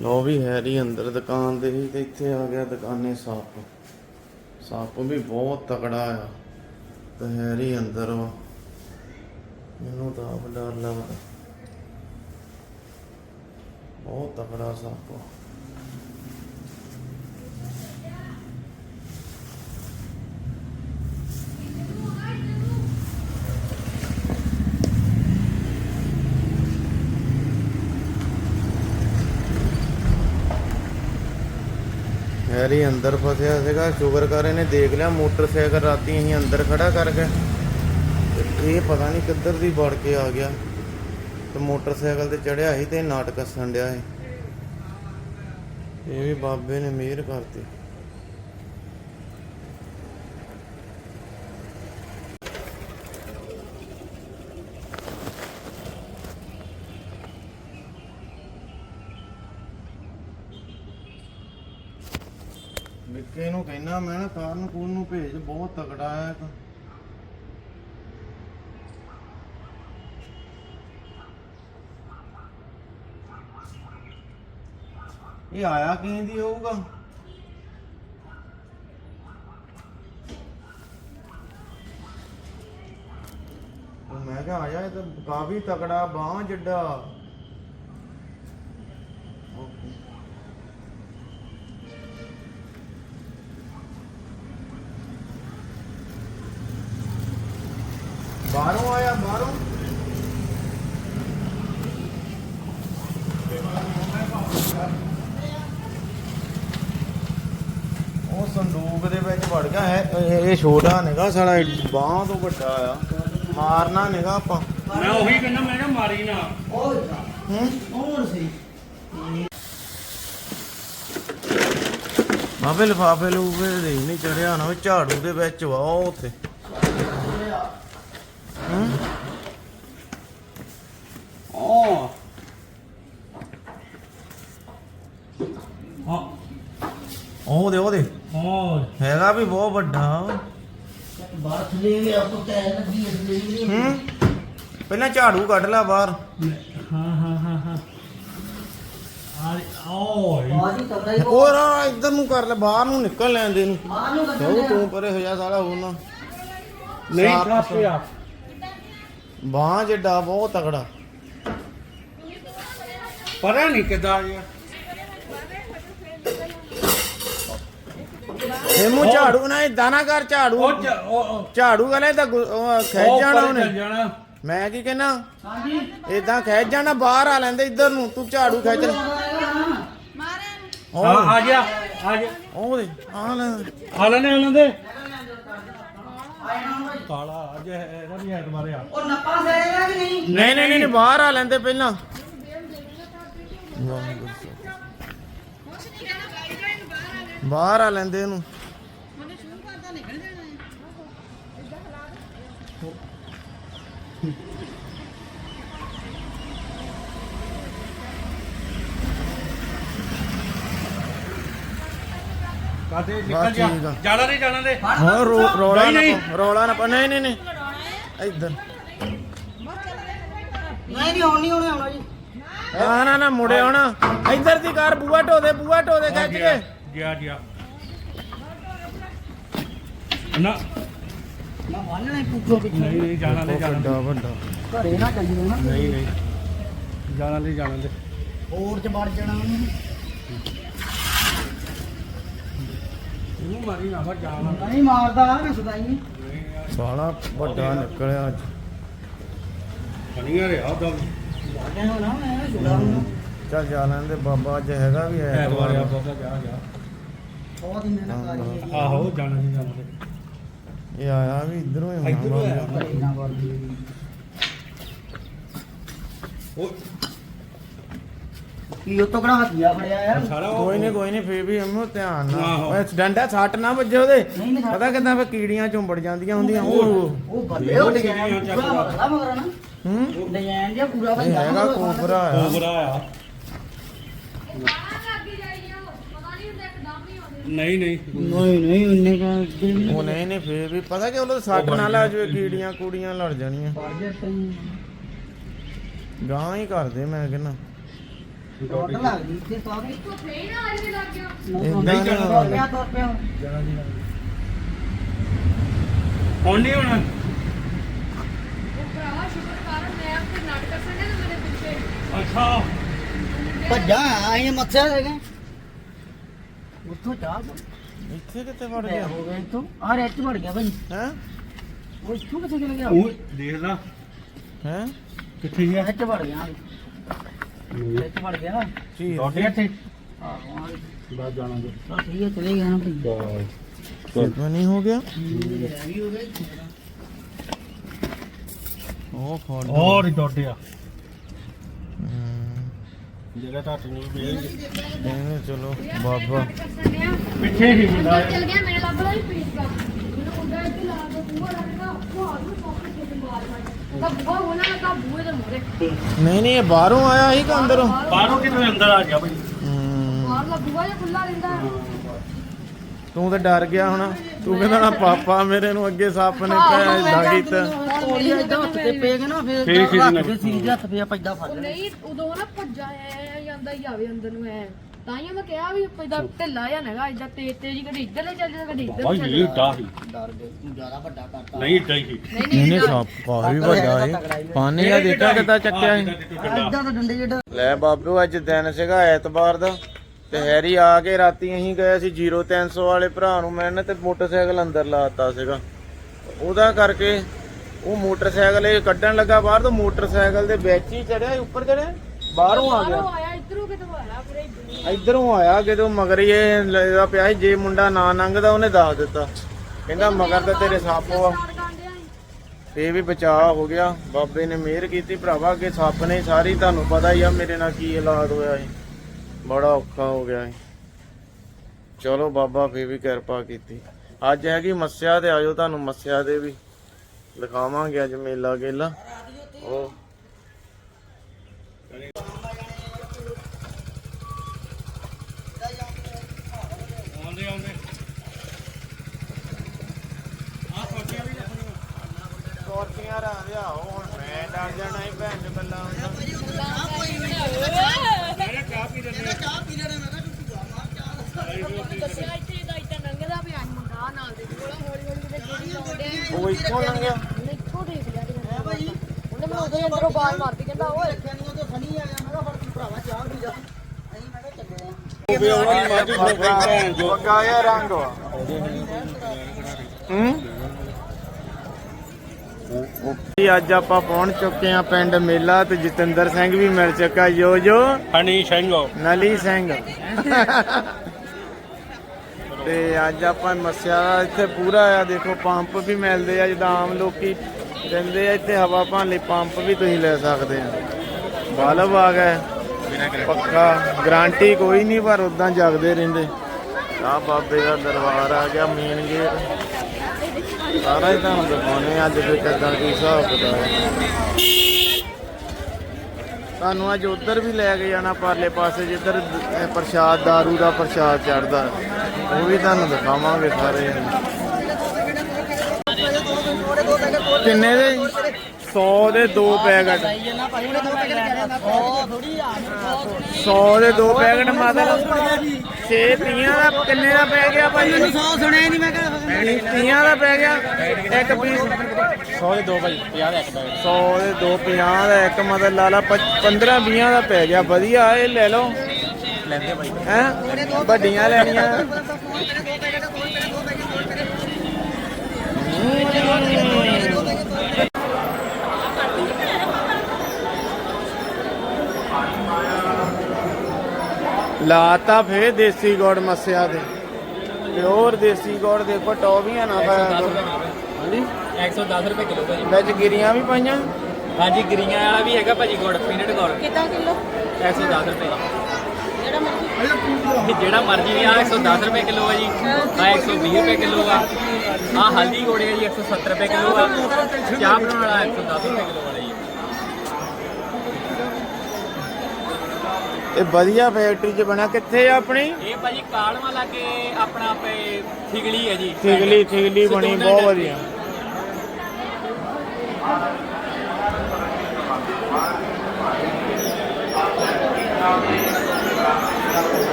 ਲੋ ਵੀ Harry ਅੰਦਰ ਦੁਕਾਨ ਦੇ ਹੀ ਤੇ ਇੱਥੇ ਆ ਗਿਆ ਦੁਕਾਨੇ ਸੱਪ ਸੱਪ ਵੀ ਬਹੁਤ ਤਕੜਾ ਆ। ਤੇ ਹੈਰੀ ਅੰਦਰ ਵਾ। ਮੈਨੂੰ ਤਾਂ ਆਪ ਡਰ ਲੱਗਦਾ। ਬਹੁਤ ਤਕੜਾ ਸੱਪ ਆ ਹੈਰੀ ਅੰਦਰ ਫਸਿਆ ਸੀਗਾ। ਸ਼ੁਕਰ ਕਰ ਇਹਨੇ ਦੇਖ ਲਿਆ, ਮੋਟਰਸਾਈਕਲ ਰਾਤੀ ਅਸੀਂ ਅੰਦਰ ਖੜਾ ਕਰਕੇ ਤੇ ਇਹ ਪਤਾ ਨਹੀਂ ਕਿੱਧਰ ਦੀ ਵੜ ਕੇ ਆ ਗਿਆ। ਤੇ ਮੋਟਰਸਾਈਕਲ ਤੇ ਚੜਿਆ ਸੀ ਤੇ ਨਾਟਕ ਹੱਸਣ ਡਿਆ ਸੀ। ਇਹ ਵੀ ਬਾਬੇ ਨੇ ਮਿਹਰ ਕਰਤੀ। ਨੂੰ, ਮੈਂ ਨਾ ਕਾਰਨ ਕੂਨ ਨੂੰ ਭੇਜ, ਬਹੁਤ ਤਕੜਾ ਹੈ ਇਹ ਆਇਆ ਕਿਵੇਂ ਦੀ ਹੋਊਗਾ? ਮੈਂ ਕਿਹਾ ਆਇਆ ਇਹ ਤਾਂ ਕਾਫੀ ਤਕੜਾ ਬਾਹ ਜਿੱਡਾ। ਬਾਹਰੋਂ ਆਇਆ ਬਾਹਰੋਂ? ਉਹ ਸੰਦੂਕ ਦੇ ਵਿੱਚ ਵੜ ਗਿਆ ਹੈ ਇਹ ਛੋਟਾ ਨਿਗਾ ਸਾਲਾ ਬਾਹ ਤੋਂ ਵੱਡਾ ਆ। ਮਾਰਨਾ ਨਿਗਾ ਆਪਾਂ। ਮੈਂ ਉਹੀ ਕਹਿੰਦਾ ਮੈਂ ਕਿਹਾ ਮਾਰੀ ਨਾ। ਉਹ ਹੂੰ? ਹੋਰ ਸੀ ਮਾਵੇ ਲਫਾਫੇ ਲੂਫੇ ਦੇ ਨਹੀਂ ਚੜਿਆ ਨਾ ਝਾੜੂ ਦੇ ਵਿੱਚ ਵਾ ਉਹ ਉੱਥੇ ਹੂੰ ਓ ਹਾਂ ਉਹ ਦੇ ਉਹ ਦੇ ਹੋਰ ਹੈਗਾ ਵੀ ਬਹੁਤ ਵੱਡਾ। ਬਾਹਰ ਥਲੇ ਗਿਆ ਕੋ ਕਹਿ ਲੱਗੀ ਇਸ ਲਈ ਹੂੰ? ਪਹਿਲਾਂ ਝਾੜੂ ਕੱਢ ਲੈ ਬਾਹਰ। ਹਾਂ ਹਾਂ ਹਾਂ ਹਾਂ। ਆ ਓਏ। ਬਾਜੀ ਤਬਲਾ ਹੀ ਹੋਰ ਆ ਇੱਧਰ ਨੂੰ ਕਰ ਲੈ ਬਾਹਰ ਨੂੰ ਨਿਕਲ ਲੈਣ ਦੇ ਨੂੰ ਨੂੰ ਤੂੰ ਪਰੇ ਹੋ ਜਾ ਸਾਲਾ ਹੋਰ ਨਾ। ਨਹੀਂ ਆ ਬਾਹ ਜਿੱਡਾ ਬਹੁਤ ਤਕੜਾ। ਪਤਾ ਨਹੀਂ ਕਿੱਦਾਂ ਗਿਆ। ਇਹਨੂੰ ਝਾੜੂ ਨਾ ਇਦਾਂ ਨਾ ਕਰ ਝਾੜੂ। ਉਹ ਚ- ਉਹ ਉਹ- ਝਾੜੂ ਕਰੇ ਤਾਂ ਗੁ- ਉਹ ਉਹ ਖਿੱਚ ਜਾਣਾ ਚੱਲ ਉਹਨੇ। ਜਾਣਾ। ਮੈਂ ਕੀ ਕਹਿਣਾ? ਹਾਂਜੀ। ਇਦਾਂ ਖਿੱਚ ਜਾਣਾ ਬਾਹਰ ਆ ਲੈਂਦੇ ਇੱਧਰ ਨੂੰ ਤੂੰ ਝਾੜੂ ਖਿੱਚ ਲੈ ਆ ਆ ਗਿਆ ਆ ਗਿਆ। ਉਹ ਦੇ ਆ ਲੈ। ਆ ਲੈਣੇ ਉਹਨਾਂ ਦੇ ਕਾਲਾ ਅੱਜ ਇਹਦਾ ਵੀ ਐਤਵਾਰ ਆ। ਉਹ ਨੱਪਾ ਸੜੇਗਾ ਕਿ ਨਹੀਂ? ਨਹੀਂ ਨਹੀਂ ਨਹੀਂ ਬਾਹਰ ਆ ਲੈਂਦੇ ਪਹਿਲਾਂ। ਬਾਹਰ ਆ ਲੈਂਦੇ ਇਹਨੂੰ। ਬਸ ਨਿਕਲ ਜਾ ਠੀਕ ਆ। ਜਾਣਾ ਨਹੀਂ ਜਾਣਾ ਦੇ ਹਾਂ ਰੋ- ਰੌਲਾ ਨਾ ਨਹੀਂ, ਪਾਓ, ਰੌਲਾ ਨਾ ਪਾ ਨਹੀਂ ਨਹੀਂ ਨਹੀਂ। ਇੱਧਰ। ਨਹੀਂ ਨਹੀਂ ਹੁਣ ਨਹੀਂ ਹੋਣੇ ਆਉਣਾ ਜੀ। ਆ ਨਾ ਨਾ ਮੁੜੇ ਆਉਣਾ। ਇੱਧਰ ਦੀ ਕਾਰ ਬੂਆ ਢੋ ਦੇ ਬੂਆ ਢੋ ਦੇ ਖਿੱਚ ਕੇ। ਗਿਆ ਗਿਆ। ਨਾ। ਮੈਂ ਬੰਨਣਾ ਹੀ ਪੁੱਛੋ ਕਿ ਨਹੀਂ ਨਹੀਂ ਜਾਣਾ ਨਹੀਂ ਜਾਣਾ ਵੱਡਾ ਵੱਡਾ। ਘਰੇ ਨਾ ਚੱਲੀ ਨਾ। ਨਹੀਂ ਨਹੀਂ। ਜਾਣਾ ਨਹੀਂ ਜਾਣਾ ਦੇ ਹੋਰ ਚ ਵੜ ਜਾਣਾ ਉਹਨੂੰ। ਇਹਨੂੰ ਮਾਰੀ ਨਾ ਫਾ ਜਾਣਾ ਨਹੀਂ ਮਾਰਦਾ ਮੈਂ ਸਦਾਈ ਸਾਲਾ ਵੱਡਾ ਨਿਕਲਿਆ ਅੱਜ। ਫਣੀਆਂ ਰਿਹਾ ਦਾ ਵਾਟੇ ਹੋਣਾ ਮੈਂ ਛੁੜਾ ਹੁਣ। ਚੱਲ ਜਾ ਲੈਂਦੇ ਬਾਬਾ ਅੱਜ ਹੈਗਾ ਵੀ ਹੈ ਐਤਵਾਰ ਆ ਬਾਬਾ ਜਾ ਜਾ। ਬਹੁਤ ਹੀ ਮਿਹਨਤ ਕਰੀ ਹੈ। ਆਹੋ ਜਾਣਾ ਨਹੀਂ ਜਾਣਾ ਦੇ ਇਹ ਆਇਆ ਵੀ ਇਧਰੋਂ ਹੀ ਇੱਧਰੋਂ ਹੋਣਾ ਆਇਆ। ਨਾ ਵੜਦੀ ਉਹ ਕੀ ਉਹ ਤੋਂ ਕਿਹੜਾ ਹੱਥੀਆ ਫੜਿਆ ਯਾਰ? ਸਾਰਾ ਉਹ- ਕੋਈ ਨਹੀਂ ਕੋਈ ਨਹੀਂ ਫੇਰ ਵੀ ਇਹਨੂੰ ਧਿਆਨ ਆਹੋ। ਨਾਲ ਐਕਸੀਡੈਂਟ ਆ ਸੱਟ ਨਾ ਵੱਜੇ ਉਹਦੇ। ਨਹੀਂ ਨਹੀਂ ਪਤਾ ਕਿਦਾਂ ਫੇ ਕੀੜੀਆਂ ਚੁੰਬੜ ਜਾਂਦੀਆਂ ਹੁੰਦੀਆਂ। ਉਹ ਉਹ ਬੱਲੇ ਉਹ ਡਿਜ਼ਾਈਨ ਪੂਰਾ ਬਦਲਾ ਮਗਰ ਨਾ। ਹੂੰ? ਡਿਜ਼ਾਈਨ ਜਿਹਾ ਪੂਰਾ ਇਹ ਬੰਦਾ ਹੈਗਾ ਕੋਬਰਾ ਆ। ਕੋਬਰਾ ਆ। ਨਹੀਂ ਨਹੀਂ। ਨਹੀਂ ਨਹੀਂ ਉਹਨੇ ਕਾ ਉਹ ਨਹੀਂ ਨਹੀਂ ਫੇਰ ਵੀ ਪਤਾ ਕਿ ਉਹ ਸੱਟ ਨਾ ਲੱਗ ਜਾਵੇ ਕੀੜੀਆਂ ਕੂੜੀਆਂ ਲੜ ਜਾਣੀਆਂ। ਗਾਂ ਹੀ ਕਰਦੇ ਮੈਂ ਕਹਿੰਦਾ। ਟੋਟ ਲੱਗਦੀ ਇੱਥੇ ਸਾਰੀ ਏਦਾਂ ਨਹੀਂ ਨੀ ਚੱਲਦਾ ਪਿਆ ਤੁਰ ਪਿਆ। ਹੁਣ ਨਹੀਂ ਹੋਣਾ? ਅੱਛਾ। ਭੱਜਾ ਆਏ ਮੱਛਰ ਹੈਗੇ ਉੱਥੋਂ ਚਾਹ ਇੱਥੇ ਕਿੱਥੇ ਵੜ ਗਿਆ? ਗਿਆ ਹੋ ਗਿਆ ਇੱਥੋਂ। ਆ ਰੈਚ ਵੜ ਗਿਆ ਭਾਈ ਹੈ? ਉਹ ਇੱਥੋਂ ਕਿੱਥੇ ਗਿਆ? ਉਹ ਦੇਖ ਲਾ। ਹੈ? ਕਿੱਥੇ ਗਿਆ? ਰੈਚ ਵੜ ਗਿਆ। ਰੈਚ ਵੜ ਗਿਆ ਕੀ ਇੱਥੇ ਆਹ ਜਾਣਾ ਜੀ ਠੀਕ ਹੈ ਚਲੇ ਗਿਆ ਨਾ ਭਾਈ ਕਿਤਨਾ ਨਹੀਂ ਹੋ ਗਿਆ ਉਹ ਫੋੜ ਹੋਰ ਹੀ ਜਗ੍ਹਾ ਤਾਂ ਨਹੀਂ ਵੇਖ ਚਲੋ ਬਾਬਾ ਪਿੱਛੇ ਹੀ ਹੁੰਦਾ ਚਲ ਗਿਆ ਮੇਰੇ ਲੱਭ ਲਈ ਪੀਸ ਦਾ ਮੈਨੂੰ ਮੁੰਡਾ ਇੱਥੇ ਲਾ ਕੇ ਬੂਹਾ ਲੱਗਦਾ ਉਹ ਆ ਨੂੰ ਤੇ ਮਾਰ ਮਾਰ ਤਾਂ ਦੇ ਮੂਰੇ ਨਹੀਂ ਨਹੀਂ ਇਹ ਬਾਹਰੋਂ ਆਇਆ ਸੀ ਕਿ ਅੰਦਰੋਂ? ਬਾਹਰੋਂ ਕਿਤੇ ਅੰਦਰ ਆ ਗਿਆ ਭਾਈ ਜਿਹਾ ਖੁੱਲਾ ਰਹਿੰਦਾ ਤੂੰ ਤਾਂ ਡਰ ਗਿਆ ਹੋਣਾ। ਤੂੰ ਕਹਿੰਦਾ ਨਾ ਪਾਪਾ ਮੇਰੇ ਨੂੰ ਅੱਗੇ ਸੱਪ ਨੇ ਪੈ ਲਾਗੀ ਤਾਂ। ਤੋਲੀਆ ਇਦਾਂ ਹੱਥ ਤੇ ਪੈ ਨਾ ਫਿਰ ਫੇਰ ਖਿੱਚਣਾ। ਰੱਖ ਕੇ ਸੀਰ ਦੇ ਹੱਥ ਪਿਆ ਪੈਦਾ ਫੜ ਉਹ ਲੈਣਾ ਨਹੀਂ ਉਦੋਂ ਨਾ ਭੱਜਾ ਐ ਜਾਂਦਾ ਹੀ ਆਵੇ ਅੰਦਰ ਨੂੰ ਐ। ਤਾਂ ਹੀ ਮੈਂ ਕਿਹਾ ਵੀ ਪੈਦਾ ਢਿੱਲਾ ਜਾਂ ਨੇਗਾ ਇਦਾਂ ਤੇਜ਼ ਤੇਜ਼ ਕਦੇ ਇੱਧਰ ਲੈ ਚੱਲ ਜਾਂਦਾ ਕਦੇ ਇੱਧਰ ਭਾਈ ਚੱਲ ਇਹ ਡਾ ਹੀ। ਡਰ ਗਏ ਤੂੰ ਜ਼ਿਆਦਾ ਵੱਡਾ ਕਰਤਾ। ਨਹੀਂ ਏਦਾਂ ਹੀ। ਨਹੀਂ ਨਹੀਂ ਨਹੀਂ ਨਹੀਂ ਸੱਪ ਕਾਫੀ ਵੱਡਾ ਹੈ ਪਾਣੀ ਆ ਦੇਖਾ ਕਿੱਦਾਂ ਚੱਕਿਆ ਸੀ ਇਦਾਂ ਤਾਂ ਡੰਡੇ ਜਿਹੜਾ ਲੈ ਬਾਬੂ ਅੱਜ ਦਿਨ ਸੀਗਾ ਐਤਵਾਰ ਦਾ ਤੇ ਹੈਰੀ ਆ ਕੇ ਰਾਤੀ ਅਸੀਂ ਗਏ ਸੀ 0300 ਵਾਲੇ ਭਰਾ ਨੂੰ ਮਿਲਣ ਤੇ ਮੋਟਰਸਾਈਕਲ ਅੰਦਰ ਲਾਤਾ ਸੀਗਾ। ਉਹਦਾ ਕਰਕੇ ਉਹ ਮੋਟਰਸਾਈਕਲ ਇਹ ਕੱਢਣ ਲੱਗਾ ਬਾਹਰ ਤੋਂ ਮੋਟਰਸਾਈਕਲ ਦੇ ਵਿੱਚ ਹੀ ਚੜਿਆ ਉੱਪਰ ਚੜਿਆ ਬਾਹਰੋਂ ਆ ਗਿਆ। ਇੱਧਰੋਂ ਆਇਆ ਕਿਦੋਂ ਮਗਰ ਹੀ ਇਹ ਲੱਗਦਾ ਪਿਆ ਸੀ ਜੇ ਮੁੰਡਾ ਨਾ ਲੰਘਦਾ ਉਹਨੇ ਦੱਸ ਦਿੱਤਾ। ਕਹਿੰਦਾ ਮਗਰ ਤਾਂ ਤੇਰੇ ਸੱਪ ਆ। ਤੇ ਵੀ ਬਚਾਅ ਹੋ ਗਿਆ। ਬਾਬੇ ਨੇ ਮਿਹਰ ਕੀਤੀ ਭਰਾਵਾ ਕਿ ਸੱਪ ਨੇ ਸਾਰੀ ਤੁਹਾਨੂੰ ਪਤਾ ਹੀ ਆ ਮੇਰੇ ਨਾਲ ਕੀ ਹਾਲਾਤ ਹੋਇਆ ਸੀ। ਬੜਾ ਔਖਾ ਹੋ ਗਿਆ ਸੀ। ਚਲੋ ਬਾਬਾ ਫੇਰ ਵੀ ਕਿਰਪਾ ਕੀਤੀ। ਅੱਜ ਹੈਗੀ ਮੱਸਿਆ ਤੇ ਆਜੋ ਤੁਹਾਨੂੰ ਮੱਸਿਆ ਦੇ ਵੀ ਦਿਖਾਵਾਂਗੇ ਅੱਜ ਮੇਲਾ ਗੇਲਾ ਉਹ ਕੋਰਸੀਆਂ ਰਾਂ ਲਿਆਓ ਹੁਣ ਮੈਂ ਡਰ ਜਾਣਾ ਹੀ ਭੈਣ ਚ ਗੱਲਾਂ ਦੱਸਿਆ ਇੱਥੇ ਦਾ ਇੱਦਾਂ ਲੰਘਦਾ ਵੀ ਆਂ ਮੁੰਡਾ ਨਾਲ ਦੇ। ਕੋਲ ਹੌਲੀ ਹੌਲੀ ਕਿਤੇ ਗੇੜੀ ਲਾਉਂਦੇ ਉਹ ਇੱਥੋਂ ਲੰਘਿਆ। ਉਹਨੇ ਇੱਥੋਂ ਦੇਖ ਲਿਆ ਤੇ ਕਹਿੰਦਾ ਭਾਈ ਉਹਨੇ ਮੈਨੂੰ ਅੰਦਰੋਂ ਬਾਹਰ ਮਾਰਤੀ ਕਹਿੰਦਾ ਓਏ। ਖੈਨੀਆਂ ਤੋਂ ਸਨੀ ਆ ਗਿਆ ਮੈਂ ਕਿਹਾ ਫੜ ਭਰਾਵਾ ਚਾਹ ਪੀ ਜਾ। ਅਸੀਂ ਮੈਂ ਕਿਹਾ ਚੱਲੇ ਆ। ਉਹ ਵੀ ਉਹਨਾਂ ਦੀ ਮਰਜ਼ੀ ਫਿਰ ਭੈਣ ਜੋ ਪੱਕਾ ਜਿਹਾ ਰੰਗ ਵਾ। ਹੂੰ? ਜੀ ਅੱਜ ਆਪਾਂ ਪਹੁੰਚ ਚੁੱਕੇ ਆ ਪਿੰਡ ਮੇਲਾ ਤੇ ਜਤਿੰਦਰ ਸਿੰਘ ਵੀ ਮਿਲ ਚੁੱਕਾ। ਜੋ ਜੋ। ਹਣੀ ਸਿੰਘੋ। ਨਲੀ ਸਿੰਘ। ਤੇ ਅੱਜ ਆਪਾਂ ਮੱਸਿਆ ਇੱਥੇ ਪੂਰਾ ਆ ਦੇਖੋ ਪੰਪ ਵੀ ਮਿਲਦੇ ਆ ਜਿੱਦਾਂ ਆਮ ਲੋਕੀ ਦਿੰਦੇ ਆ ਇੱਥੇ ਹਵਾ ਭਾਲੇ ਪੰਪ ਵੀ ਤੁਸੀਂ ਲੈ ਸਕਦੇ ਆ। ਬਲਬ ਆ ਗਏ ਪੱਕਾ। ਗਾਰੰਟੀ ਕੋਈ ਨਹੀਂ ਪਰ ਉਦਾਂ ਜਗਦੇ ਰਹਿੰਦੇ। ਆ ਬਾਬੇ ਦਾ ਦਰਬਾਰ ਆ ਗਿਆ ਮੇਨ ਗੇਟ ਸਾਰਾ ਹੀ ਤੁਹਾਨੂੰ ਦਿਖਾਉਣੇ ਅੱਜ ਦੇ ਕਿੱਦਾਂ ਕੀ ਹਿਸਾਬ ਕਿਤਾਬ ਤੁਹਾਨੂੰ ਅੱਜ ਉਧਰ ਵੀ ਲੈ ਕੇ ਜਾਣਾ, ਪਰਲੇ ਪਾਸੇ ਜਿੱਧਰ ਪ੍ਰਸ਼ਾਦ दारू ਦਾ ਪ੍ਰਸ਼ਾਦ ਚੜਦਾ ਉਹ ਵੀ ਤੁਹਾਨੂੰ ਦਿਖਾਵਾਂਗੇ ਸਾਰੇ। ਕਿੰਨੇ ਦੇ? 100 ਦੇ ਦੋ ਪੈਕਟ। ਉਹਨੇ ਦੋ ਪੈਕਟ ਕਹਿ ਰਿਹਾ ਉਹ ਥੋੜੀ ਆ 100 ਦੇ ਦੋ ਪੈਕਟ ਮਤਲਬ 6 ਤੀਆਂ ਦਾ ਕਿੰਨੇ ਦਾ ਪੈ ਗਿਆ ਭਾਈ? 100 ਸੁਣਿਆ ਨਹੀਂ ਮੈਂ ਕਿਹਾ ਤੀਆਂ ਦਾ ਪੈ ਗਿਆ ਇੱਕ ਪੀਸ। 100 ਦੇ ਦੋ ਭਾਈ 50 ਦਾ ਇੱਕ 100 ਦੇ ਦੋ 50 ਦਾ ਇੱਕ ਮਤਲਬ ਲਾ ਲਾ 15 20 ਦਾ ਪੈ ਗਿਆ। ਵਧੀਆ ਇਹ ਲੈ ਲਓ। ਲੈਂਦੇ ਭਾਈ। ਹੈ? ਵੱਡੀਆਂ ਲੈਣੀਆਂ। ਲਾਤਾ ਫੇਰ ਦੇਸੀ ਗੋੜ ਮੱਸਿਆ ਦੇ। ਪਿਓਰ ਦੇਸੀ ਗੋੜ ਦੇਖੋ ਟੌਫੀਆਂ ਨਾ ਕਰੋ। ਹਾਂਜੀ? 110 ਰੁਪਏ ਕਿਲੋ ਭਾਜੀ। ਵਿੱਚ ਗਿਰੀਆਂ ਵੀ ਪਾਈਆਂ? ਹਾਂਜੀ ਗਰੀਆਂ ਵਾਲਾ ਵੀ ਹੈਗਾ ਭਾਜੀ ਗੁੜ ਪੀਨਟ ਗੁੜ। ਕਿੱਦਾਂ ਕਿਲੋ? 110 ਰੁਪਏ। ਜਿਹੜਾ ਮਰਜ਼ੀ ਜਿਹੜਾ ਮਰਜ਼ੀ ਵੀ ਆ 110 ਰੁਪਏ ਕਿਲੋ ਆ ਜੀ। ਆ 120 ਰੁਪਏ ਕਿਲੋ ਆ। ਆ ਹਲਦੀ ਗੁੜ ਹੈ ਜੀ 170 ਰੁਪਏ ਕਿਲੋ ਆ। ਚਾਹ ਬਣਾਉਣ ਵਾਲਾ 110 ਰੁਪਏ ਕਿਲੋ ਵਾਲਾ ਇਹ ਵਧੀਆ ਫੈਕਟਰੀ 'ਚ ਬਣਿਆ। ਕਿੱਥੇ ਆ ਆਪਣੀ? ਇਹ ਭਾਜੀ ਕਾਲਵਾ ਲਾਗੇ ਆਪਣਾ ਆਪੇ ਥਿਗਲੀ ਹੈ ਜੀ। ਥਿਗਲੀ ਥਿਗਲੀ ਬਣੀ ਬਹੁਤ ਵਧੀਆ।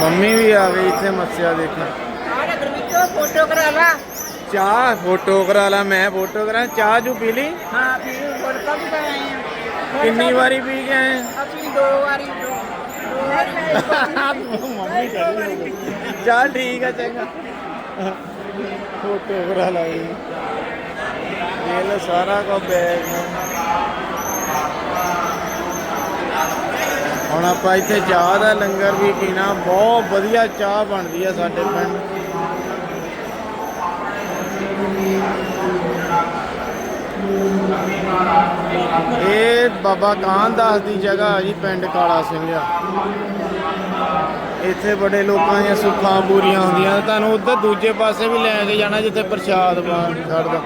ਮੰਮੀ ਵੀ ਆ ਗਈ ਇੱਥੇ ਮੱਸਿਆ ਦੇਖਣ। ਆਹ ਗੁਰਮੀਤ ਫੋਟੋ ਕਰਾ ਚਾਹ ਫੋਟੋ ਕਰਾ ਲਾ ਮੈਂ ਫੋਟੋ ਕਰਾਂ ਚਾਹ ਜੂ ਪੀ ਲਈ? ਹਾਂ ਵੀ ਗੁਰਕਾ ਵੀ ਆਏ ਆ। ਕਿੰਨੀ ਵਾਰੀ ਪੀ ਕੇ ਆਏ ਅਸੀਂ ਦੋ ਵਾਰੀ ਦੋ ਦੋ ਵਾਰੀ ਮੰਮੀ ਕਹਿੰਦੀ ਚੱਲ ਠੀਕ ਆ ਚੰਗਾ। ਫੋਟੋ ਕਰਾ ਲਾ ਵੀ ਇਹ ਲੈ ਸਾਰਾ ਕੋ ਬੈਗ ਹੁਣ ਆਪਾਂ ਇੱਥੇ ਚਾਹ ਦਾ ਲੰਗਰ ਵੀ ਪੀਣਾ। ਬਹੁਤ ਵਧੀਆ ਚਾਹ ਬਣਦੀ ਆ ਸਾਡੇ ਪਿੰਡ। ਇਹ ਬਾਬਾ ਕਾਨ ਦਾਸ ਦੀ ਜਗ੍ਹਾ ਆ ਜੀ, ਪਿੰਡ ਕਾਲਾ ਸਿੰਘ ਆ। ਇੱਥੇ ਬੜੇ ਲੋਕਾਂ ਦੀਆਂ ਸੁੱਖਾਂ ਪੂਰੀਆਂ ਹੁੰਦੀਆਂ। ਤੁਹਾਨੂੰ ਉਧਰ ਦੂਜੇ ਪਾਸੇ ਵੀ ਲੈ ਕੇ ਜਾਣਾ ਜਿੱਥੇ ਪ੍ਰਸ਼ਾਦ ਛੱਡਦਾ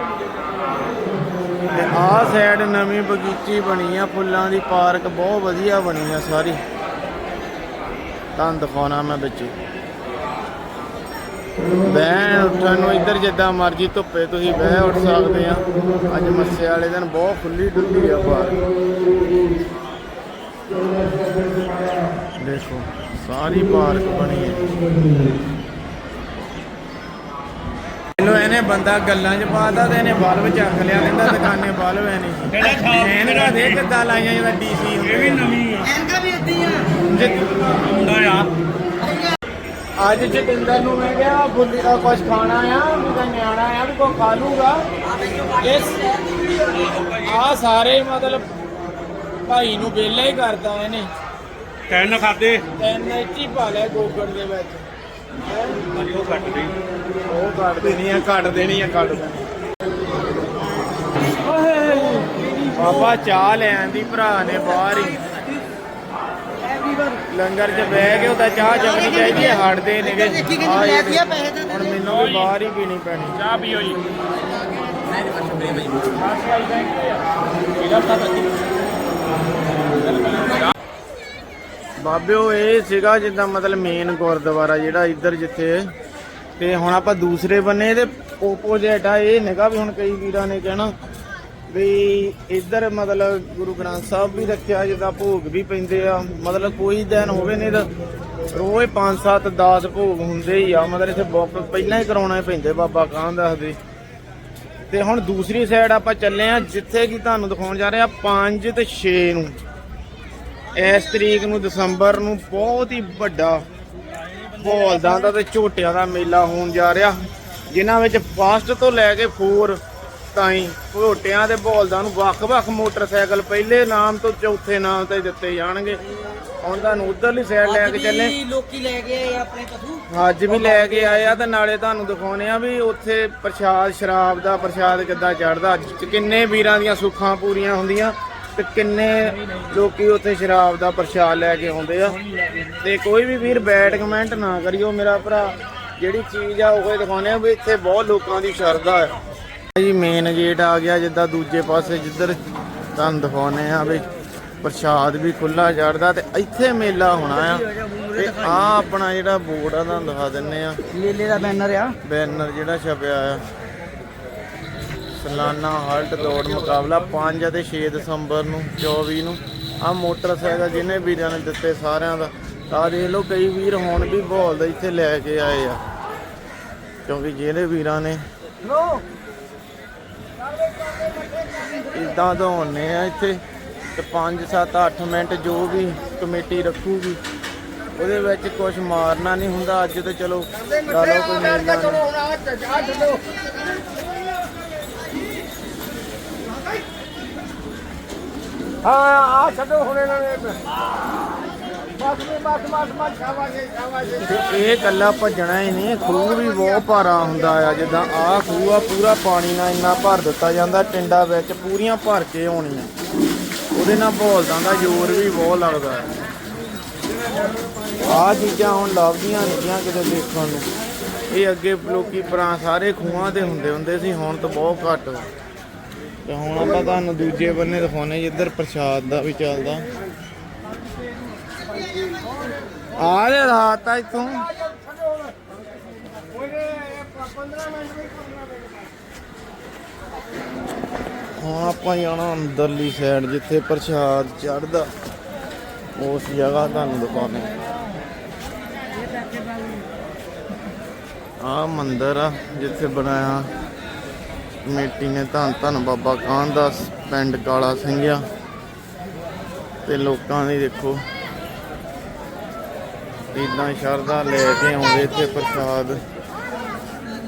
ਤੇ ਆਹ ਸਾਈਡ ਨਵੀਂ ਬਗੀਚੀ ਬਣੀ ਆ, ਫੁੱਲਾਂ ਦੀ ਪਾਰਕ ਬਹੁਤ ਵਧੀਆ ਬਣੀ ਆ ਸਾਰੀ। ਤੁਹਾਨੂੰ ਦਿਖਾਉਣਾ ਮੈਂ ਵਿੱਚ। ਬਹਿਣ ਉੱਠਣ ਨੂੰ ਇੱਧਰ ਜਿੱਦਾਂ ਮਰਜ਼ੀ ਧੁੱਪੇ ਤੁਸੀਂ ਬਹਿ ਉੱਠ ਸਕਦੇ ਆ। ਅੱਜ ਮੱਸੇ ਵਾਲੇ ਦਿਨ ਬਹੁਤ ਖੁੱਲੀ ਡੁੱਲੀ ਆ ਪਾਰਕ ਦੇਖੋ ਸਾਰੀ ਪਾਰਕ ਬਣੀ ਹੈ। ਇਹਨੂੰ ਇਹਨੇ ਬੰਦਾ ਗੱਲਾਂ 'ਚ ਪਾਤਾ ਤੇ ਇਹਨੇ ਬਲਬ ਚੱਕ ਲਿਆ ਕਹਿੰਦਾ ਦੁਕਾਨੇ ਬਲਬ ਹੈ ਨਹੀਂ। ਕਿਹੜਾ ਇਹਨੇ ਦੇਖ ਕਿੱਦਾਂ ਲਾਈਆਂ ਜਿਹਦਾ ਡੀਸੀ ਇਹ ਵੀ ਨਵੀਂ ਆ। ਐਨਕਾ ਵੀ ਇੱਦਾਂ ਹੀ ਆ। ਹੁੰਦਾ ਆ। ਅੱਜ ਜਤਿੰਦਰ ਨੂੰ ਮੈਂ ਕਿਹਾ ਬੁੱਲੀ ਦਾ ਕੁਝ ਖਾਣਾ ਆ ਉਹਦਾ ਨਿਆਣਾ ਆ ਵੀ ਕੋ ਖਾ ਲੂਗਾ। ਇਸ ਆ ਸਾਰੇ ਮਤਲਬ ਭਾਈ ਨੂੰ ਵਿਹਲਾ ਹੀ ਕਰਦਾ ਇਹਨੇ। ਕਹਿਣ ਨਾ ਖਾਦੇ ਤਿੰਨ ਇੰਚ ਪਾ ਲਿਆ ਗੋਗੜ ਦੇ ਵਿੱਚ। ਉਹ ਕੱਟ ਦੇ ਉਹ ਕੱਢ ਦੇਣੀ ਆ ਕੱਢ ਦੇਣੀ ਆ ਕੱਢ ਦੇਣੀ ਬਾਬਾ ਚਾਹ ਲੈ ਆਂਦੀ ਭਰਾ ਨੇ ਬਾਹਰ ਹੀ। ਲੰਗਰ 'ਚ ਬਹਿ ਕੇ ਉਹਦਾ ਚਾਹ ਚੱਕਣੀ ਚਾਹੀਦੀ ਹੈ ਹਟਦੇ ਨੇਗੇ ਜਿਹੜੇ- ਹੁਣ ਮੈਨੂੰ ਵੀ ਬਾਹਰ ਹੀ ਪੀਣੀ ਪੈਣੀ। ਚਾਹ ਪੀਓ ਜੀ। ਬਾਬਿਓ ਇਹ ਸੀਗਾ ਜਿੱਦਾਂ ਮਤਲਬ ਮੇਨ ਗੁਰਦੁਆਰਾ ਜਿਹੜਾ ਇੱਧਰ ਜਿੱਥੇ। ਤੇ ਹੁਣ ਆਪਾਂ ਦੂਸਰੇ ਬੰਨੇ ਇਹਦੇ ਓਪੋਜਿਟ ਆ ਇਹ ਨਿਗਾ ਵੀ ਹੁਣ ਕਈ ਵੀਰਾਂ ਨੇ ਕਹਿਣਾ। ਵੀ ਇੱਧਰ ਮਤਲਬ ਗੁਰੂ ਗ੍ਰੰਥ ਸਾਹਿਬ ਵੀ ਰੱਖਿਆ, ਜਿੱਦਾਂ ਭੋਗ ਵੀ ਪੈਂਦੇ ਆ। ਮਤਲਬ ਕੋਈ ਦਿਨ ਹੋਵੇ ਨਹੀਂ ਤਾਂ ਰੋਜ਼ 5 7 10 ਭੋਗ ਹੁੰਦੇ ਹੀ ਆ। ਮਤਲਬ ਇੱਥੇ ਬੁੱਕ ਪਹਿਲਾਂ ਹੀ ਕਰਾਉਣੇ ਪੈਂਦੇ ਬਾਬਾ ਕਾਹਨ ਦੱਸਦੇ ਤੇ ਹੁਣ ਦੂਸਰੀ ਸਾਈਡ ਆਪਾਂ ਚੱਲੇ ਆ, ਜਿੱਥੇ ਕਿ ਤੁਹਾਨੂੰ ਦਿਖਾਉਣ ਜਾ ਰਹੇ ਆ 5 ਤੇ 6 ਨੂੰ। ਇਸ ਤਰੀਕ ਨੂੰ ਦਸੰਬਰ ਨੂੰ ਬਹੁਤ ਹੀ ਵੱਡਾ ਬੋਲਦਾਂ ਦਾ ਤੇ ਝੋਟਿਆਂ ਦਾ ਮੇਲਾ ਹੋਣ ਜਾ ਰਿਹਾ। ਜਿਨ੍ਹਾਂ ਵਿੱਚ ਫਾਸਟ ਤੋਂ ਲੈ ਕੇ 4 ਤਾਈਂ ਝੋਟਿਆਂ ਦੇ ਬੋਲਦਾਂ ਨੂੰ ਵੱਖ-ਵੱਖ ਮੋਟਰਸਾਈਕਲ ਪਹਿਲੇ ਨਾਮ ਤੋਂ ਚੌਥੇ ਨਾਮ ਤੇ ਦਿੱਤੇ ਜਾਣਗੇ। ਹੁਣ ਤੁਹਾਨੂੰ ਉਧਰਲੀ ਸਾਈਡ ਲੈ ਕੇ ਚੱਲੇ। ਲੋਕੀ ਲੈ ਕੇ ਆਏ ਆਪਣੇ ਪਸ਼ੂ। ਅੱਜ ਵੀ ਲੈ ਕੇ ਆਏ ਆ ਤੇ ਨਾਲੇ ਤੁਹਾਨੂੰ ਦਿਖਾਉਣੇ ਆ ਵੀ ਉੱਥੇ ਪ੍ਰਸ਼ਾਦ ਸ਼ਰਾਬ ਦਾ ਪ੍ਰਸ਼ਾਦ ਕਿੱਦਾਂ ਚੜਦਾ ਕਿੰਨੇ ਵੀਰਾਂ ਦੀਆਂ ਸੁੱਖਾਂ ਪੂਰੀਆਂ ਹੁੰਦੀਆਂ ਤੇ ਕਿੰਨੇ ਲੋਕੀ ਉੱਥੇ ਸ਼ਰਾਬ ਦਾ ਪ੍ਰਸ਼ਾਦ ਲੈ ਕੇ ਆਉਂਦੇ ਆ। ਤੇ ਕੋਈ ਵੀ ਵੀਰ ਬੈਡ ਕਮੈਂਟ ਨਾ ਕਰਿਓ ਮੇਰਾ ਭਰਾ। ਜਿਹੜੀ ਚੀਜ਼ ਆ ਉਹ ਹੀ ਦਿਖਾਉਣੇ ਆ ਵੀ ਇੱਥੇ ਬਹੁਤ ਲੋਕਾਂ ਦੀ ਸ਼ਰਧਾ ਆ। ਜੀ ਮੇਨ ਗੇਟ ਆ ਗਿਆ ਜਿੱਦਾਂ ਦੂਜੇ ਪਾਸੇ ਜਿੱਧਰ ਤੁਹਾਨੂੰ ਦਿਖਾਉਣੇ ਆ ਵੀ ਪ੍ਰਸ਼ਾਦ ਵੀ ਖੁੱਲਾ ਚੜਦਾ ਤੇ ਇੱਥੇ ਮੇਲਾ ਹੋਣਾ ਆ। ਤੇ ਆ ਆਪਣਾ ਜਿਹੜਾ ਬੋਰਡ ਆ ਤੁਹਾਨੂੰ ਦਿਖਾ ਦਿੰਨੇ ਆ ਮੇਲੇ ਦਾ ਬੈਨਰ ਆ। ਬੈਨਰ ਜਿਹੜਾ ਛਪਿਆ ਆ। ਸਲਾਨਾ ਹਾਲਟ ਦੌੜ ਮੁਕਾਬਲਾ 5 ਅਤੇ 6 ਦਸੰਬਰ ਨੂੰ 24 ਨੂੰ। ਆ ਮੋਟਰਸਾਈਕਲ ਜਿਹਨੇ ਵੀਰਾਂ ਨੇ ਦਿੱਤੇ ਸਾਰਿਆਂ ਦਾ। ਆ ਦੇਖ ਲਓ ਕਈ ਵੀਰ ਹੁਣ ਵੀ ਬੋਲ ਦਾ ਇੱਥੇ ਲੈ ਕੇ ਆਏ ਆ। ਕਿਉਂਕਿ ਜਿਹੜੇ ਵੀਰਾਂ ਨੇ ਇਦਾਂ ਦੌੜਨੇ ਆ ਇੱਥੇ ਤੇ 5 7 8 ਮਿੰਟ ਜੋ ਵੀ ਕਮੇਟੀ ਰੱਖੂਗੀ, ਉਹਦੇ ਵਿੱਚ ਕੁਝ ਮਾਰਨਾ ਨਹੀਂ ਹੁੰਦਾ, ਅੱਜ ਤੇ ਚਲੋ ਲਾ ਲਓ ਕੋਈ ਮੇਲਾ ਹਾਂ ਆ ਛੱਡੋ ਹੁਣ ਇਹਨਾਂ ਨੇ। ਇਹ ਕੱਲਾ ਭੱਜਣਾ ਹੀ ਨਹੀਂ, ਖੂਹ ਵੀ ਬਹੁਤ ਭਾਰਾ ਹੁੰਦਾ ਆ, ਜਿੱਦਾਂ ਆਹ ਖੂਹ ਆ, ਪੂਰਾ ਪਾਣੀ ਨਾਲ ਇੰਨਾ ਭਰ ਦਿੱਤਾ ਜਾਂਦਾ ਟਿੰਡਾ ਵਿੱਚ ਪੂਰੀਆਂ ਭਰ ਕੇ ਆਉਣੀਆਂ। ਉਹਦੇ ਨਾਲ ਬੋਲਦਾਂ ਦਾ ਜ਼ੋਰ ਵੀ ਬਹੁਤ ਲੱਗਦਾ ਹੈ ਆਹ ਚੀਜ਼ਾਂ ਹੁਣ ਲੱਭਦੀਆਂ ਨਹੀਂ ਕਿਤੇ ਦੇਖਣ ਨੂੰ। ਇਹ ਅੱਗੇ ਲੋਕੀ ਪਰਾਂ ਸਾਰੇ ਖੂਹਾਂ ਦੇ ਹੁੰਦੇ ਹੁੰਦੇ ਸੀ, ਹੁਣ ਤਾਂ ਬਹੁਤ ਘੱਟ। ਵਾ। ਤੇ ਹੁਣ ਆਪਾਂ ਤੁਹਾਨੂੰ ਦੂਜੇ ਬੰਨੇ ਦਿਖਾਉਣੇ ਜਿੱਧਰ ਪ੍ਰਸ਼ਾਦ ਦਾ ਵੀ ਚੱਲਦਾ। ਆ ਜੇ ਰਾਤ ਆ ਇੱਥੋਂ। ਆਪਾਂ ਜਾਣਾ ਅੰਦਰਲੀ ਸਾਈਡ ਜਿੱਥੇ ਪ੍ਰਸ਼ਾਦ ਚੜਦਾ ਉਸ ਜਗ੍ਹਾ ਤੁਹਾਨੂੰ ਦਿਖਾਉਣੇ ਆ ਮੰਦਿਰ ਆ, ਜਿੱਥੇ ਬਣਾਇਆ ਕਮੇਟੀ ਨੇ ਧੰਨ ਧੰਨ ਬਾਬਾ ਕਾਨਦਾਸ ਪਿੰਡ ਕਾਲਾ ਸਿੰਘ ਤੇ ਲੋਕਾਂ ਦੀ ਦੇਖੋ ਇਦਾਂ ਸ਼ਰਧਾ ਲੈ ਕੇ ਆਉਂਦੇ ਇੱਥੇ ਪ੍ਰਸਾਦ।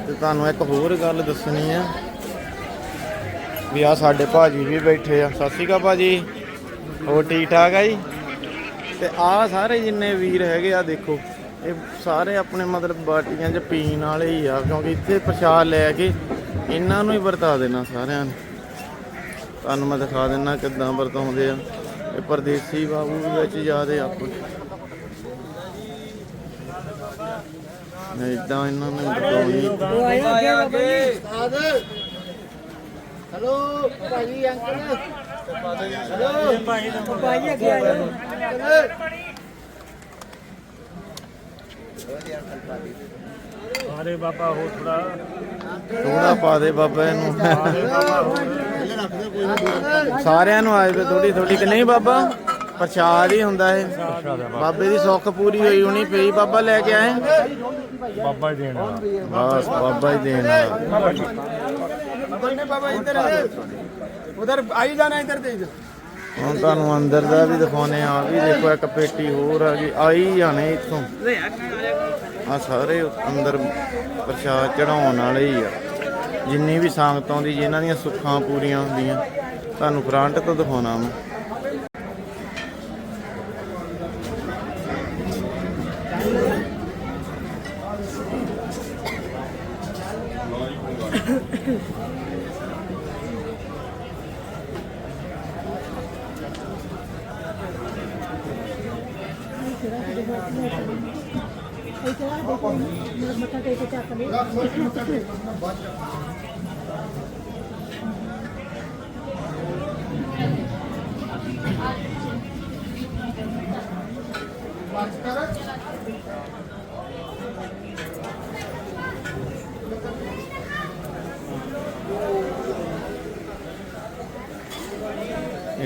ਤੇ ਤੁਹਾਨੂੰ ਇੱਕ ਹੋਰ ਗੱਲ ਦੱਸਣੀ ਆ ਵੀ ਆ ਸਾਡੇ ਭਾਜੀ ਵੀ ਬੈਠੇ ਆ। ਸਤਿ ਸ਼੍ਰੀ ਅਕਾਲ ਭਾਜੀ। ਹੋਰ ਠੀਕ ਠਾਕ ਆ ਜੀ? ਤੇ ਆ ਸਾਰੇ ਜਿੰਨੇ ਵੀਰ ਹੈਗੇ ਆ ਦੇਖੋ, ਇਹ ਸਾਰੇ ਆਪਣੇ ਮਤਲਬ ਬਾਟੀਆਂ 'ਚ ਪੀਣ ਵਾਲੇ ਹੀ ਆ, ਕਿਉਂਕਿ ਇੱਥੇ ਪ੍ਰਸ਼ਾਦ ਲੈ ਕੇ ਇਹਨਾਂ ਨੂੰ ਹੀ ਵਰਤਾ ਦੇਣਾ ਸਾਰਿਆਂ ਨੂੰ। ਤੁਹਾਨੂੰ ਮੈਂ ਦਿਖਾ ਦਿੰਨਾ ਕਿਦਾਂ ਵਰਤਾਉਂਦੇ ਆ। ਇਹ ਪਰਦੇਸੀ ਬਾਬੂ ਵੀ ਵਿੱਚ ਜਾਦੇ ਆਪੋ ਇਦਾਂ ਇਹਨਾਂ ਨੇ ਉਹ ਆਇਆ ਅੱਗੇ ਬਾਬਾ ਜੀ। ਉਸਤਾਦ ਹੈਲੋ ਭਾਜੀ ਅੰਕਲ। ਹੈਲੋ ਭਾਜੀ ਅੱਗੇ ਆ ਜਾਓ। ਸਾਰੇ ਬਾਬਾ ਹੋ ਥੋੜਾ ਥੋੜਾ ਪਾ ਦੇ ਬਾਬਾ ਇਹਨੂੰ। ਸਾਰਿਆਂ ਨੂੰ ਆਏ ਵੇ ਥੋੜੀ ਥੋੜੀ ਕਿ ਨਹੀਂ ਬਾਬਾ? ਪ੍ਰਸ਼ਾਦ ਹੀ ਹੁੰਦਾ ਹੈ ਬਾਬੇ। ਦੀ ਸੁੱਖ ਪੂਰੀ ਹੋਈ ਹੋਣੀ ਪਈ ਬਾਬਾ ਲੈ ਕੇ ਆਏ। ਬਾਬਾ ਹੀ ਦੇਣਾ ਬਸ ਬਾਬਾ ਹੀ ਦੇਣ ਵਾਲਾ बोलने बाबा इधर उधर आई जाना इधर से इधर ਹੁਣ ਤੁਹਾਨੂੰ ਅੰਦਰ ਦਾ ਵੀ ਦਿਖਾਉਨੇ ਆ ਵੀ ਦੇਖੋ ਇੱਕ ਪੇਟੀ ਹੋਰ ਆ ਗਈ ਆਈ ਜਾਣੇ ਇੱਥੋਂ ਆ ਸਾਰੇ ਅੰਦਰ ਪ੍ਰਸ਼ਾਦ ਚੜਾਉਣ ਵਾਲੇ ਹੀ ਆ ਜਿੰਨੀ ਵੀ ਸੰਗਤ ਆਉਂਦੀ ਜਿਨ੍ਹਾਂ ਦੀਆਂ ਸੁੱਖਾਂ ਪੂਰੀਆਂ ਹੁੰਦੀਆਂ ਤੁਹਾਨੂੰ ਫਰੰਟ ਤੋਂ ਦਿਖਾਉਣਾ ਮੈਂ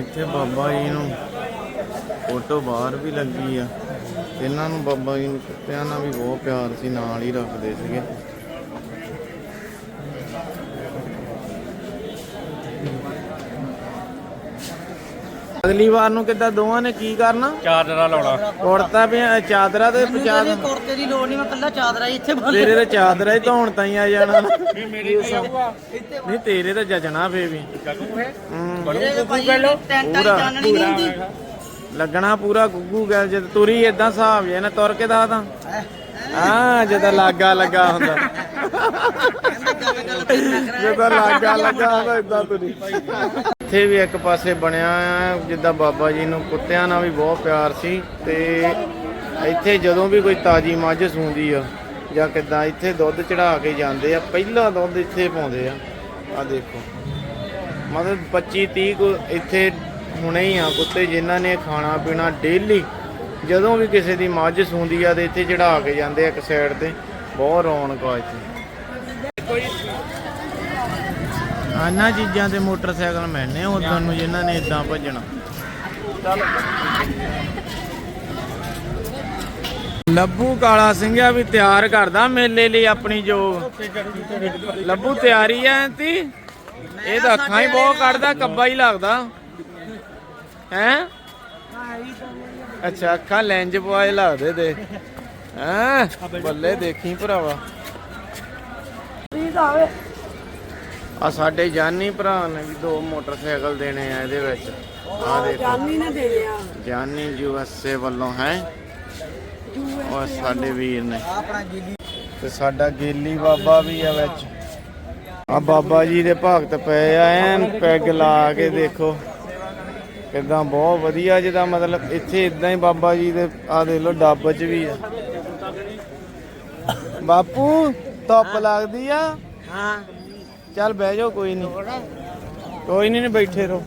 ਇੱਥੇ ਬਾਬਾ ਜੀ ਨੂੰ ਫੋਟੋ ਬਾਹਰ ਵੀ ਲੱਗੀ ਆ। ਇਹਨਾਂ ਨੂੰ ਬਾਬਾ ਜੀ ਨੂੰ ਕੁੱਤਿਆਂ ਨਾਲ ਵੀ ਬਹੁਤ ਪਿਆਰ ਸੀ ਨਾਲ ਹੀ ਰੱਖਦੇ ਸੀਗੇ। ਅਗਲੀ ਵਾਰ ਨੂੰ ਕਿੱਦਾਂ ਦੋਵਾਂ ਨੇ ਕੀ ਕਰਨਾ? ਚਾਦਰਾ ਲਾਉਣਾ। ਕੁੜਤਾ ਪਿਆ ਚਾਦਰਾ ਤੇ ਪਚਾਦ ਕੁਰਤੇ ਦੀ ਲੋੜ ਨਹੀਂ ਮੈਂ ਕੱਲਾ ਚਾਦਰਾ ਹੀ ਇੱਥੇ ਬੰਨ ਤੇਰੇ ਤੇ ਚਾਦਰਾ ਹੀ ਧੌਣ ਤਾਂ ਹੀ ਆ ਜਾਣਾ। ਨਹੀਂ ਤੇਰੇ ਤੇ ਜਜਣਾ ਫੇ ਵੀ। ਹੂੰ। ਦੀ ਪੂਰਾ, ਲੱਗਣਾ ਪੂਰਾ ਗੁੱਗੂ ਗੱਲ ਜਦ ਤੁਰੀ ਇਦਾਂ ਹਿਸਾਬ ਜੇ ਨਾ ਤੁਰ ਕੇ ਦੱਸਦਾ ਹਾਂ? ਜਦੋਂ ਲਾਗਾ ਲੱਗਾ ਹੁੰਦਾ। ਜਦੋਂ ਲਾਗਾ ਲੱਗਾ ਹੁੰਦਾ ਇਦਾਂ ਤੁਰੀ। ਇੱਥੇ ਵੀ ਇੱਕ ਪਾਸੇ ਬਣਿਆ ਆ ਜਿੱਦਾਂ ਬਾਬਾ ਜੀ ਨੂੰ ਕੁੱਤਿਆਂ ਨਾਲ ਵੀ ਬਹੁਤ ਪਿਆਰ ਸੀ ਤੇ ਇੱਥੇ ਜਦੋਂ ਵੀ ਕੋਈ ਤਾਜੀ ਮੱਝ ਸੂੰਦੀ ਆ ਜਾਂ ਕਿਦਾਂ ਇੱਥੇ ਦੁੱਧ ਚੜਾ ਕੇ ਜਾਂਦੇ ਆ ਪਹਿਲਾ ਦੁੱਧ ਇੱਥੇ ਪਾਉਂਦੇ ਆ। ਆ ਦੇਖੋ। ਮਤਲਬ 25 30 ਕੁ ਇੱਥੇ ਹੁਣੇ ਹੀ ਆ ਕੁੱਤੇ ਜਿਨ੍ਹਾਂ ਨੇ ਖਾਣਾ ਪੀਣਾ ਡੇਲੀ ਜਦੋਂ ਵੀ ਕਿਸੇ ਦੀ ਮੱਝ ਸੂੰਦੀ ਆ ਤੇ ਇੱਥੇ ਚੜਾ ਕੇ ਜਾਂਦੇ ਆ ਇੱਕ ਸਾਈਡ ਤੇ। ਬਹੁਤ ਰੌਣਕ ਆ ਇੱਥੇ। ਆਨਾ ਚੀਜ਼ਾਂ ਤੇ ਮੋਟਰਸਾਈਕਲ ਮਿਲਨੇ ਉਦੋਂ ਨੂੰ ਜਿਨ੍ਹਾਂ ਨੇ ਇਦਾਂ ਭੱਜਣਾ। ਲੱਭੂ ਕਾਲਾ ਸਿੰਘਿਆ ਵੀ ਤਿਆਰ ਕਰਦਾ ਮੇਲੇ ਲਈ ਆਪਣੀ ਜੋ। ਲੱਭੂ ਤਿਆਰੀ ਐ ਤੀ? ਇਹ ਤਾਂ ਅੱਖਾਂ ਹੀ ਬਹੁਤ ਕੱਢਦਾ ਕੱਬਾ ਹੀ ਲੱਗਦਾ। ਹੈ? ਅੱਛਾ ਅੱਖਾਂ ਲੈਂਜ ਪਵਾਏ ਲੱਗਦੇ ਦੇ ਹੈਂ? ਬੱਲੇ ਦੇਖੀ ਭਰਾਵਾ। ਆ ਸਾਡੇ ਜਾਨੀ ਭਰਾ ਨੇ ਵੀ ਦੋ ਮੋਟਰਸਾਈਕਲ ਦੇਣੇ ਆ ਇਹਦੇ ਵਿੱਚ। ਆ ਦੇਖੋ। ਜਾਨੀ ਨੇ ਦੇਣੇ ਆ। ਜਾਨੀ ਯੂਐਸਏ ਵੱਲੋਂ ਹੈ? ਉਹ ਸਾਡੇ ਵੀਰ ਨੇ। ਤੇ ਸਾਡਾ ਗੇਲੀ ਬਾਬਾ ਵੀ ਆ ਵਿੱਚ। ਆ ਬਾਬਾ ਜੀ ਦੇ ਭਗਤ ਪਏ ਆ ਐਨ ਪੈਗ ਲਾ ਕੇ ਦੇਖੋ। ਕਿਦਾਂ ਬਹੁਤ ਵਧੀਆ ਜਿਹਦਾ ਮਤਲਬ ਇੱਥੇ ਇਦਾਂ ਹੀ ਬਾਬਾ ਜੀ ਦੇ ਆ ਦੇਖ ਲਓ ਡੱਬ 'ਚ ਵੀ ਆ। ਬਾਪੂ ਧੁੱਪ ਲੱਗਦੀ ਆ? ਹਾਂ। ਚੱਲ ਬਹਿ ਜਾਓ ਕੋਈ ਨਹੀਂ ਕੋਈ ਨਹੀਂ ਬੈਠੇ ਰਹੋ।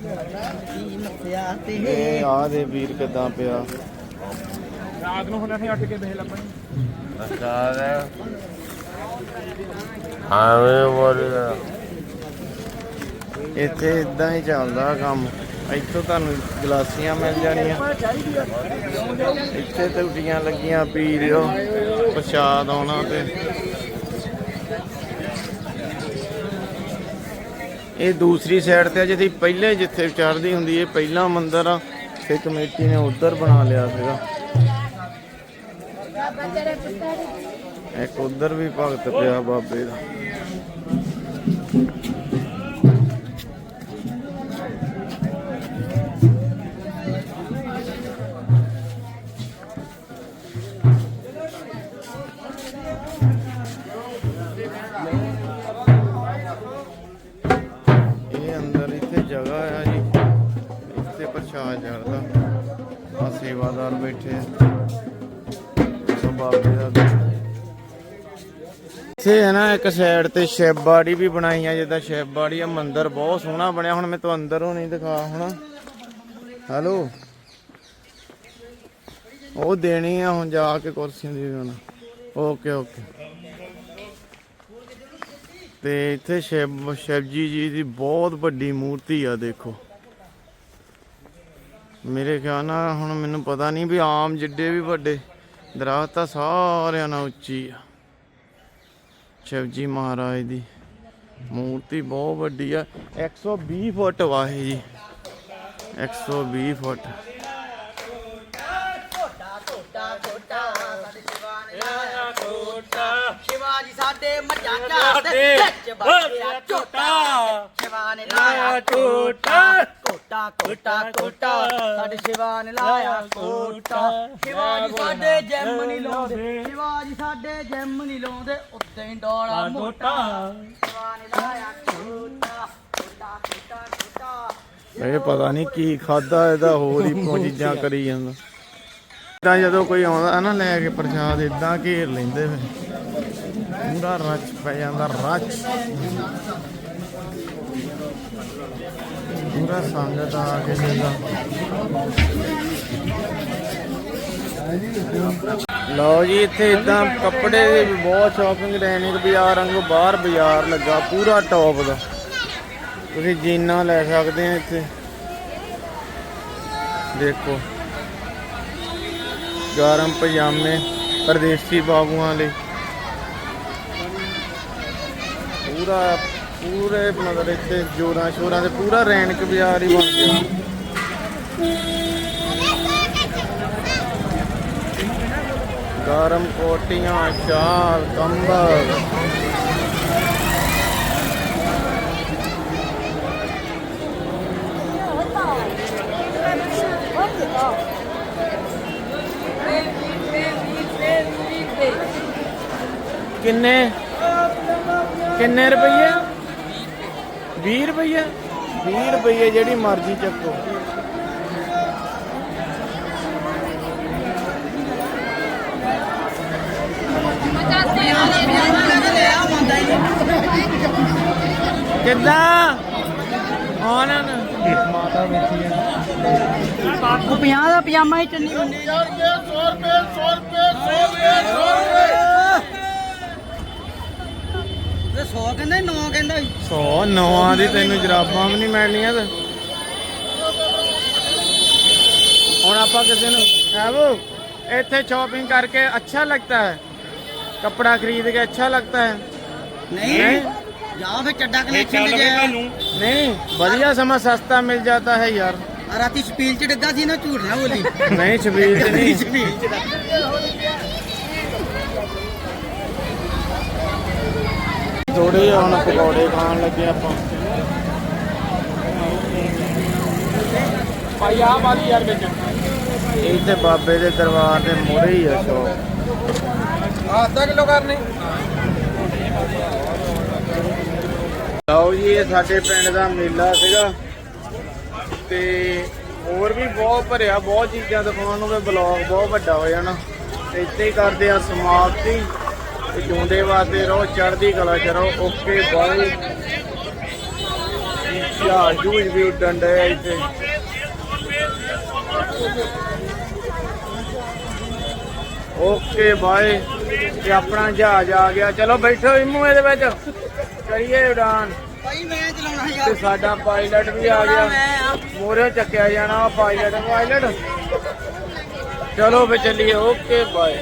ਇਹ ਆ ਦੇ ਵੀਰ ਕਿਦਾਂ ਪਿਆ। ਰਾਤ ਨੂੰ ਹੁਣ ਅਸੀਂ ਉੱਠ ਕੇ ਦੇਖ ਆਵੇਂ ਬੋਲਿਆ ਇੱਥੇ ਇਦਾਂ ਹੀ ਚੱਲਦਾ ਕੰਮ। ਇੱਥੋਂ ਤੁਹਾਨੂੰ ਗਲਾਸੀਆਂ ਮਿਲ ਜਾਣੀਆਂ। ਇੱਥੇ ਟੂਟੀਆਂ ਲੱਗੀਆਂ ਪੀ ਲਿਓ ਪ੍ਰਸ਼ਾਦ ਆਉਣਾ ਤੇ। ਇਹ ਦੂਸਰੀ ਸਾਈਡ ਤੇ ਜਿਹਦੀ ਪਹਿਲੇ ਜਿੱਥੇ ਚੜਦੀ ਹੁੰਦੀ ਇਹ ਪਹਿਲਾ ਮੰਦਿਰ ਆ। ਤੇ ਕਮੇਟੀ ਨੇ ਉਧਰ ਬਣਾ ਲਿਆ ਸੀਗਾ। ਇੱਕ ਉਧਰ ਵੀ ਭਗਤ ਪਿਆ ਬਾਬੇ ਦਾ। ਪ੍ਰਸ਼ਾਦ ਆ ਸੇਵਾਦਾਰ ਬੈਠੇ ਸੋ ਬਾਬੇ ਦਾ ਇੱਥੇ ਹੈ ਨਾ ਇੱਕ ਸਾਈਡ ਤੇ ਸ਼ਿਵਬਾੜੀ ਵੀ ਬਣਾਈ ਆ, ਜਿੱਦਾਂ ਸ਼ਿਵਬਾੜੀ ਆ, ਮੰਦਿਰ ਬਹੁਤ ਸੋਹਣਾ ਬਣਿਆ। ਹੁਣ ਮੈਂ ਤੁਹਾਨੂੰ ਅੰਦਰੋਂ ਨਹੀਂ ਦਿਖਾ, ਹੁਣ। ਹੈਲੋ ਉਹ ਦੇਣੀ ਆ ਹੁਣ ਜਾ ਕੇ ਕੁਰਸੀਆਂ ਦੀ ਹੁਣ ਓਕੇ ਓਕੇ ਤੇ ਇੱਥੇ ਸ਼ਿਵ ਸ਼ਿਵਜੀ ਜੀ ਦੀ ਬਹੁਤ ਵੱਡੀ ਮੂਰਤੀ ਆ, ਦੇਖੋ। ਮੇਰੇ ਖਿਆਲ ਨਾਲ ਹੁਣ ਮੈਨੂੰ ਪਤਾ ਨਹੀਂ ਵੀ ਆਮ ਜਿੱਡੇ ਵੀ ਵੱਡੇ ਦਰਖਤ ਆ ਸਾਰਿਆਂ ਨਾਲ ਉੱਚੀ ਆ। ਸ਼ਿਵਜੀ ਮਹਾਰਾਜ ਦੀ ਮੂਰਤੀ ਬਹੁਤ ਵੱਡੀ ਆ। 120 ਫੁੱਟ ਵਾਹੀ ਜੀ। 120 ਫੁੱਟ। ਸ਼ਿਵਾਜੀ ਸਾਡੇ ਮੱਝਾਂ ਚਾਰਦੇ ਵਿੱਚ ਬੱਚਿਆ ਝੋਟਾ। ਸ਼ਿਵਾ ਨੇ ਲਾਇਆ ਟੋਟਾ ਕੋਟਾ ਕੋਟਾ ਕੋਟਾ। ਸਾਡੇ ਸ਼ਿਵਾ ਨੇ ਲਾਇਆ ਕੋਟਾ। ਸ਼ਿਵਾਜੀ ਸਾਡੇ ਜੈਮ ਨਹੀਂ ਲਾਉਂਦੇ। ਸ਼ਿਵਾਜੀ ਸਾਡੇ ਜੈਮ ਨਹੀਂ ਲਾਉਂਦੇ। ਉੱਤੇ ਹੀ ਡੋਲਾ ਮੋਟਾ। ਸ਼ਿਵਾ ਨੇ ਲਾਇਆ ਕੋਟਾ ਕੋਟਾ ਕੋਟਾ ਕੋਟਾ। ਇਹ ਪਤਾ ਨਹੀਂ ਕੀ ਖਾਦਾ ਇਹਦਾ ਹੋਰ ਹੀ ਚੀਜ਼ਾਂ ਕਰੀ ਜਾਂਦਾ। ਤਾਂ ਜਦੋਂ ਕੋਈ ਆਉਂਦਾ ਨਾ ਲੈ ਕੇ ਪ੍ਰਸ਼ਾਦ ਇਦਾਂ ਘੇਰ ਲੈਂਦੇ ਫਿਰ। ਪੂਰਾ ਰੱਚ ਪੈ ਜਾਂਦਾ ਰੱਚ। ਪੂਰਾ ਸੰਗਤ ਆ ਕੇ ਜਿੱਦਾਂ ਲਓ ਜੀ, ਇੱਥੇ ਇਦਾਂ ਕੱਪੜੇ ਦੇ ਵੀ ਬਹੁਤ ਸ਼ਾਪਿੰਗ ਰੈਨਿਕ ਬਾਜ਼ਾਰ ਵਾਂਗੂ ਬਾਹਰ ਬਾਜ਼ਾਰ ਲੱਗਾ, ਪੂਰਾ ਟੌਪ ਦਾ। ਤੁਸੀਂ ਜੀਨਾ ਲੈ ਸਕਦੇ ਆ ਇੱਥੇ। ਦੇਖੋ। ਗਰਮ ਪਜਾਮੇ ਪਰਦੇਸੀ ਬਾਬੂਆਂ ਲਈ। ਪੂਰਾ ਪੂਰੇ ਮਤਲਬ ਇੱਥੇ ਜੋਰਾਂ ਸ਼ੋਰਾਂ ਦੇ, ਪੂਰਾ ਰੈਣਕ ਬਾਜ਼ਾਰ ਹੀ ਬਣ ਗਿਆ ਗਰਮ ਕੋਟੀਆਂ, ਸ਼ਾਲ, ਕੰਬਲ। ਕਿੰਨੇ? ਕਿੰਨੇ ਰੁਪਏ 20 ਰੁਪਏ 20 ਰੁਪਏ ਜਿਹੜੀ ਮਰਜ਼ੀ ਚੱਕੋ। ਕਿੱਦਾਂ? ਆਨ ਮਾਤਾ ਬੈਠੀ ਹੈ ਉਹ 50 ਦਾ ਪਜਾਮਾ ਹੀ ਚੰਨੀ ਬੰਦੀ ਤੇ 100 ਕਹਿੰਦਾ 9 ਕਹਿੰਦਾ 100 ਨਵਾਂ ਦੀ ਤੈਨੂੰ ਜਰਾਬਾਂ ਵੀ ਨਹੀਂ ਮਿਲਣੀਆਂ ਤੇ ਹੁਣ ਆਪਾਂ ਕਿਸੇ ਨੂੰ ਆਵੋ ਇੱਥੇ ਸ਼ਾਪਿੰਗ करके अच्छा लगता है कपड़ा खरीद के अच्छा लगता है ਨਹੀਂ ਜਾਂ ਫਿਰ ਚੱਡਾ ਕਨੈਕਸ਼ਨ ਤੇ ਗਿਆ नहीं बढ़िया समा सस्ता मिल जाता है यार ਆ ਰਾਤੀ ਸਪੀਲ ਚ ਡਿੱਗਾ ਸੀ ਨਾ ਝੂਠ ਨਾ ਬੋਲੀ नहीं छबील से नहीं ਸਪੀਲ ਥੋੜੇ ਹੁਣ ਪਕੌੜੇ ਖਾਣ ਲੱਗੇ ਆਪਾਂ। ਭਾਈ ਆ ਵਾਲੀ ਯਾਰ ਵਿੱਚ। ਇਹ ਤੇ ਬਾਬੇ ਦੇ ਦਰਬਾਰ ਦੇ ਮੋਰੇ ਹੀ ਆ ਸ਼ੌਪ ਅੱਧਾ ਕਿਲੋ ਕਰਨੇ। ਲਓ ਜੀ ਇਹ ਸਾਡੇ ਪਿੰਡ ਦਾ ਮੇਲਾ ਸੀਗਾ। ਤੇ ਹੋਰ ਵੀ ਬਹੁਤ ਭਰਿਆ ਬਹੁਤ ਚੀਜ਼ਾਂ ਦਿਖਾਉਣ ਨੂੰ ਵੀ ਬਲੌਗ ਬਹੁਤ ਵੱਡਾ ਹੋ ਜਾਣਾ। ਤੇ ਇੱਥੇ ਹੀ ਕਰਦੇ ਆ ਸਮਾਪਤੀ। ਤੇ ਜੂੰਦੇ ਵਾਸਤੇ ਰਹੋ ਚੜ੍ਹਦੀ ਕਲਾ ਚ ਰਹੋ ਓਕੇ ਬਾਏ ਯਾ ਜੂਜ ਵੀ ਉੱਡਣ ਡਿਆ ਇੱਥੇ। Okay bye. ਤੇ ਆਪਣਾ ਜਹਾਜ਼ ਆ ਗਿਆ। ਚਲੋ ਬੈਠੋ ਇਮੂ ਇਹਦੇ ਵਿੱਚ। ਕਰੀਏ ਉਡਾਨ। ਭਾਈ ਮੈਂ ਚਲਾਉਣਾ ਤੇ ਯਾਰ ਸਾਡਾ ਪਾਇਲਟ ਵੀ ਆ ਗਿਆ। ਮੋਰੇ ਚੱਕਿਆ ਜਾਣਾ ਪਾਇਲਟ ਪਾਇਲਟ ਚਲੋ ਫੇ ਚੱਲੀਏ। Okay bye.